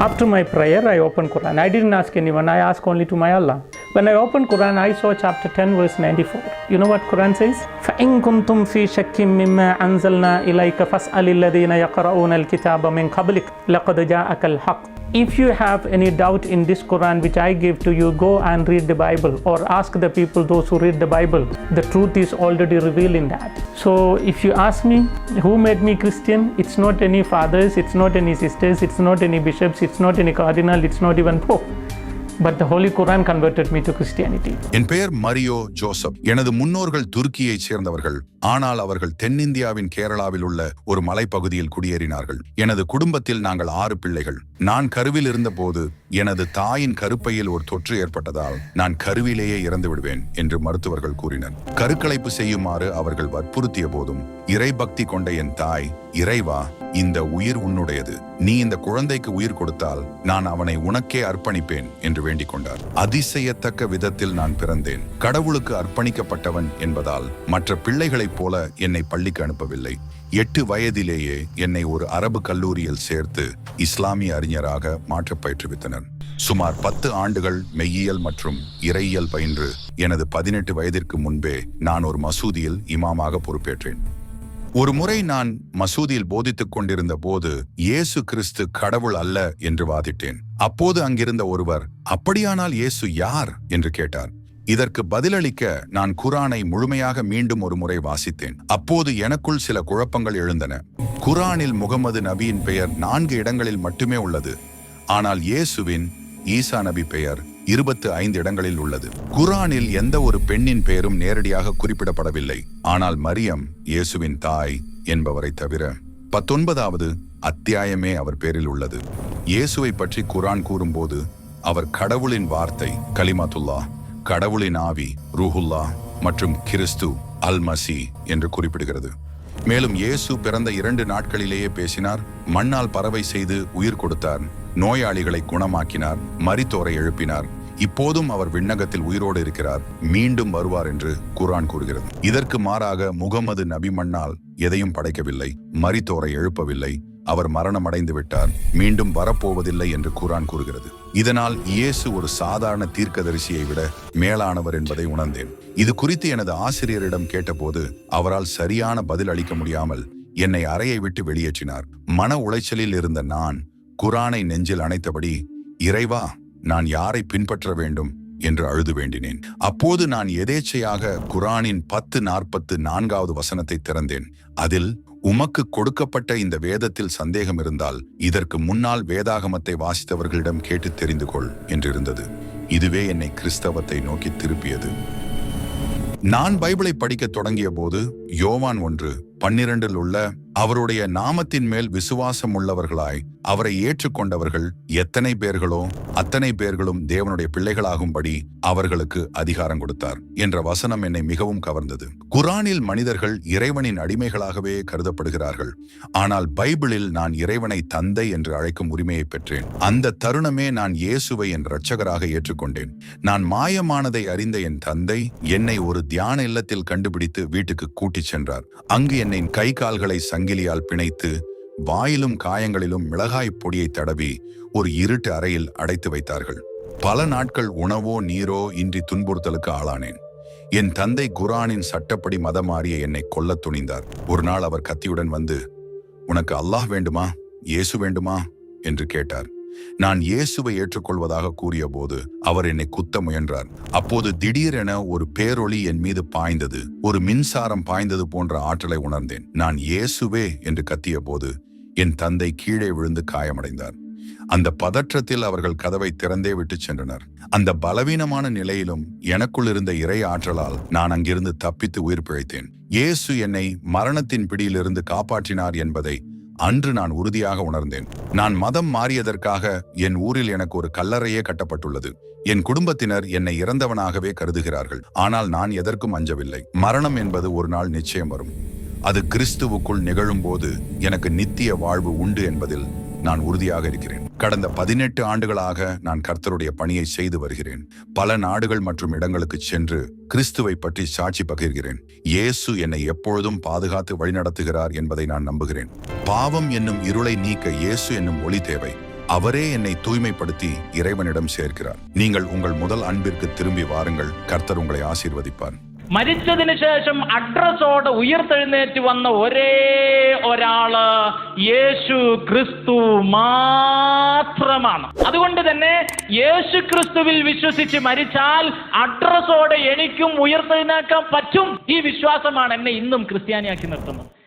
After my prayer, I opened Quran. I didn't ask anyone. I asked only to my Allah. When I opened Quran, I saw chapter 10, verse 94. You know what Quran says? فَإِن كُنتُمْ فِي شَكٍّ مِّمَّا أَنزَلْنَا إِلَيْكَ فَاسْأَلِ الَّذِينَ يَقْرَؤُونَ الْكِتَابَ مِن قَبْلِكَ لَقَدْ جَاءَكَ الْحَقُّ If you have any doubt in this Quran which I give to you, go and read the Bible or ask the people, those who read the Bible. The truth is already revealed in that. So if you ask me, who made me Christian? It's not any fathers, it's not any sisters, it's not any bishops, it's not any cardinal, it's not even Pope. But the holy Quran converted me to Christianity என் பெயர் Mario Joseph. எனது முன்னோர்கள் துருக்கியைச் சேர்ந்தவர்கள். ஆனால் அவர்கள் தென்னிந்தியாவின் கேரளாவில் உள்ள ஒரு மலைப்பகுதியில் குடியேறினார்கள். எனது குடும்பத்தில் நாங்கள் ஆறு பிள்ளைகள். நான் கருவில் இருந்தபோது எனது தாயின் கருப்பையில் ஒரு தொற்று ஏற்பட்டதால் நான் கருவிலேயே இறந்து விடுவேன் என்று மருத்துவர்கள் கூறினர். கருக்கலைப்பு செய்யுமாறு அவர்கள் வற்புறுத்திய போதும் இறைபக்தி கொண்ட என் தாய் இறைவா இந்த உயிர் உன்னுடையது. நீ இந்த குழந்தைக்கு உயிர் கொடுத்தால் நான் அவனை உனக்கே அர்ப்பணிப்பேன் என்று வேண்டிக் கொண்டார். அதிசயத்தக்க விதத்தில் நான் பிறந்தேன். கடவுளுக்கு அர்ப்பணிக்கப்பட்டவன் என்பதால் மற்ற பிள்ளைகளைப் போல என்னை பள்ளிக்கு அனுப்பவில்லை. எட்டு வயதிலேயே என்னை ஒரு அரபு கல்லூரியில் சேர்த்து இஸ்லாமிய அறிஞராக மாற்றப் பயிற்றுவித்தனர். சுமார் பத்து ஆண்டுகள் மெய்யியல் மற்றும் இறையியல் பயின்று எனது பதினெட்டு வயதிற்கு முன்பே நான் ஒரு மசூதியில் இமாமாக பொறுப்பேற்றேன். ஒரு முறை நான் மசூதியில் போதித்துக் கொண்டிருந்த போது இயேசு கிறிஸ்து கடவுள் அல்ல என்று வாதிட்டேன். அப்போது அங்கிருந்த ஒருவர் அப்படியானால் இயேசு யார்? என்று கேட்டார். இதற்கு பதிலளிக்க நான் குரானை முழுமையாக மீண்டும் ஒரு முறை வாசித்தேன். அப்போது எனக்குள் சில குழப்பங்கள் எழுந்தன. குரானில் முகமது நபியின் பெயர் நான்கு இடங்களில் மட்டுமே உள்ளது. ஆனால் இயேசுவின் ஈசா நபி பெயர் இருபத்து ஐந்து இடங்களில் உள்ளது. குரானில் எந்த ஒரு பெண்ணின் பெயரும் நேரடியாக குறிப்பிடப்படவில்லை. ஆனால் மரியம் இயேசுவின் தாய் என்பவரை தவிர பத்தொன்பதாவது அத்தியாயமே அவர் பேரில் உள்ளது. இயேசுவை பற்றி குரான் கூறும்போது அவர் கடவுளின் வார்த்தை கலிமாத்துல்லா கடவுளின் ஆவி ரூஹுல்லா மற்றும் கிறிஸ்து அல் மசி என்று குறிப்பிடுகிறது. மேலும் இயேசு பிறந்த இரண்டு நாட்களிலேயே பேசினார் மண்ணால் பறவை செய்து உயிர் கொடுத்தார் நோயாளிகளை குணமாக்கினார் மரித்தோரை எழுப்பினார். இப்போதும் அவர் விண்ணகத்தில் உயிரோடு இருக்கிறார் மீண்டும் வருவார் என்று குரான் கூறுகிறது. இதற்கு மாறாக முகமது நபிமண்ணால் எதையும் படைக்கவில்லை மரித்தோரை எழுப்பவில்லை அவர் மரணம் அடைந்து விட்டார். மீண்டும் வரப்போவதில்லை என்று குரான் கூறுகிறது. இதனால் இயேசு ஒரு சாதாரண தீர்க்கதரிசியை விட மேலானவர் என்பதை உணர்ந்தேன். இது குறித்து எனது ஆசிரியரிடம் கேட்டபோது அவரால் சரியான பதில் அளிக்க முடியாமல் என்னை அறையை விட்டு வெளியேற்றினார். மன உளைச்சலில் இருந்த நான் குரானை நெஞ்சில் அணைத்தபடி இறைவா நான் யாரை பின்பற்ற வேண்டும் என்று அழுது வேண்டினேன். அப்போது நான் எதேச்சையாக குரானின் பத்து நாற்பத்து நான்காவது வசனத்தை திறந்தேன். அதில் உமக்கு கொடுக்கப்பட்ட இந்த வேதத்தில் சந்தேகம் இருந்தால் இதற்கு முன்னால் வேதாகமத்தை வாசித்தவர்களிடம் கேட்டு தெரிந்து கொள் என்றிருந்தது. இதுவே என்னை கிறிஸ்தவத்தை நோக்கி திருப்பியது. நான் பைபிளை படிக்க தொடங்கிய போது யோவான் ஒன்று பன்னிரண்டில் உள்ள அவருடைய நாமத்தின் மேல் விசுவாசம் உள்ளவர்களாய் அவரை ஏற்றுக்கொண்டவர்கள் எத்தனை பேர்களோ அத்தனை பேர்களும் தேவனுடைய பிள்ளைகளாகும்படி அவர்களுக்கு அதிகாரம் கொடுத்தார் என்ற வசனம் என்னை மிகவும் கவர்ந்தது. குரானில் மனிதர்கள் இறைவனின் அடிமைகளாகவே கருதப்படுகிறார்கள். ஆனால் பைபிளில் நான் இறைவனை தந்தை என்று அழைக்கும் உரிமையை பெற்றேன். அந்த தருணமே நான் இயேசுவை என் இரட்சகராக ஏற்றுக்கொண்டேன். நான் மாயமானதை அறிந்த என் தந்தை என்னை ஒரு தியான இல்லத்தில் கண்டுபிடித்து வீட்டுக்கு கூட்டிச் சென்றார். அங்கு என்னை கை கால்களை சங்கிலியால் பிணைத்து வாயிலும் காயங்களிலும் மிளகாய் பொடியை தடவி ஒரு இருட்டு அறையில் அடைத்து வைத்தார்கள். பல நாட்கள் உணவோ நீரோ இன்றி துன்புறுத்தலுக்கு ஆளானேன். என் தந்தை குரானின் சட்டப்படி மதம் மாறிய என்னை கொல்லத் துணிந்தார். ஒரு நாள் அவர் கத்தியுடன் வந்து உனக்கு அல்லாஹ் வேண்டுமா? இயேசு வேண்டுமா? என்று கேட்டார். நான் இயேசுவை ஏற்றுக்கொள்வதாக கூறிய போது அவர் என்னை குத்த முயன்றார். அப்போது திடீரென ஒரு பேரொளி என் மீது பாய்ந்தது. ஒரு மின்சாரம் பாய்ந்தது போன்ற ஆற்றலை உணர்ந்தேன். நான் இயேசுவே என்று கத்திய போது என் தந்தை கீழே விழுந்து காயமடைந்தார். அந்த பதற்றத்தில் அவர்கள் கதவை திறந்தே விட்டு சென்றனர். அந்த பலவீனமான நிலையிலும் எனக்குள் இருந்த இறை ஆற்றலால் நான் அங்கிருந்து தப்பித்து உயிர் பிழைத்தேன். இயேசு என்னை மரணத்தின் பிடியிலிருந்து காப்பாற்றினார் என்பதை அன்று நான் உறுதியாக உணர்ந்தேன். நான் மதம் மாறியதற்காக என் ஊரில் எனக்கு ஒரு கல்லறையே கட்டப்பட்டுள்ளது. என் குடும்பத்தினர் என்னை இறந்தவனாகவே கருதுகிறார்கள். ஆனால் நான் எதற்கும் அஞ்சவில்லை. மரணம் என்பது ஒரு நாள் நிச்சயம் வரும். அது கிறிஸ்துவுக்குள் நிகழும்போது எனக்கு நித்திய வாழ்வு உண்டு என்பதில் நான் உறுதியாக இருக்கிறேன். கடந்த பதினெட்டு ஆண்டுகளாக நான் கர்த்தருடைய பணியை செய்து வருகிறேன். பல நாடுகள் மற்றும் இடங்களுக்கு சென்று கிறிஸ்துவை பற்றி சாட்சி பகிர்கிறேன். இயேசு என்னை எப்பொழுதும் பாதுகாத்து வழிநடத்துகிறார் என்பதை நான் நம்புகிறேன். பாவம் என்னும் இருளை நீக்க இயேசு என்னும் ஒளி தேவை. அவரே என்னை தூய்மைப்படுத்தி இறைவனிடம் சேர்க்கிறார். நீங்கள் உங்கள் முதல் அன்பிற்கு திரும்பி வாருங்கள். கர்த்தர் உங்களை ஆசீர்வதிப்பார். മരിച്ചതിന് ശേഷം അഡ്രസ്സോടെ ഉയർത്തെഴുന്നേറ്റ് വന്ന ഒരേ ഒരാൾ യേശു ക്രിസ്തു മാത്രമാണ്. അതുകൊണ്ട് തന്നെ യേശു ക്രിസ്തുവിൽ വിശ്വസിച്ച് മരിച്ചാൽ അഡ്രസ്സോടെ എനിക്കും ഉയർത്തെഴുന്നേക്കാൻ പറ്റും. ഈ വിശ്വാസമാണ് എന്നെ ഇന്നും ക്രിസ്ത്യാനിയാക്കി നിർത്തുന്നത്.